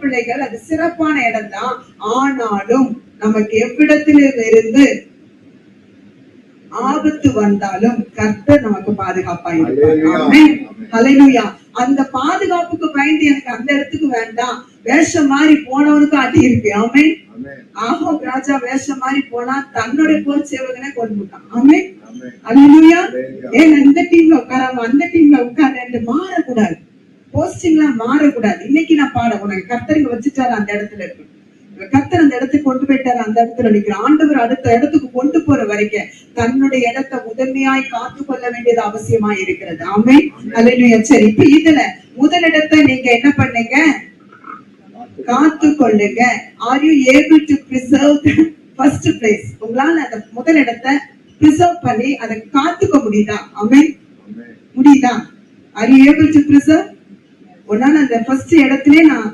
பிள்ளைகள் அது சிறப்பான இடம் தான் ஆனாலும் நமக்கு எவ்விடத்திலும் இருந்து ஆபத்து வந்தாலும் கர்த்தர் நமக்கு பாதுகாப்பா அந்த பாதுகாப்புக்கு பயந்து எனக்கு அந்த இடத்துக்கு வேண்டாம். வேஷம் மாதிரி போனவனுக்கு அடி இருக்கு. Amen. ஆஹோம் ராஜா வேஷம் மாதிரி போனா தன்னுடைய போர் சேவகனே கொண்டு விட்டான். ஆமென். Amen. ஹalleluya Hallelujah. ஏன் இந்த டீம்ல உட்காராம அந்த டீம்ல உட்கார மாறக்கூடாது. போஸ்டிங்லாம் மாறக்கூடாது. இன்னைக்கு நான் பாட உனக்கு கர்த்தருங்க வச்சுட்டாரு அந்த இடத்துல இருக்கு. கர்த்தர் அந்த இடத்துக்கு கொண்டு போயிட்டாரு அந்த இடத்துல நிக்கிற ஆண்டவர் அடுத்த இடத்துக்கு கொண்டு போற வரைக்கும் தன்னுடைய இடத்தை முதன்மையாய் காத்து கொள்ள வேண்டியது அவசியமா இருக்கிறது. ஆமே அல்லையா சரி இப்ப இதுல முதலிடத்தை நீங்க என்ன பண்ணீங்க? காத்து கொள்ளுங்க. Are you able to preserve first place உங்களால அந்த முதலிடத்தை பிரிசர்வ் பண்ணி அதை காத்துக்க முடியுதா? Amen. முடியுதா? Are you able to preserve உன்னால அந்த ஃபர்ஸ்ட் இடத்துலயே நான்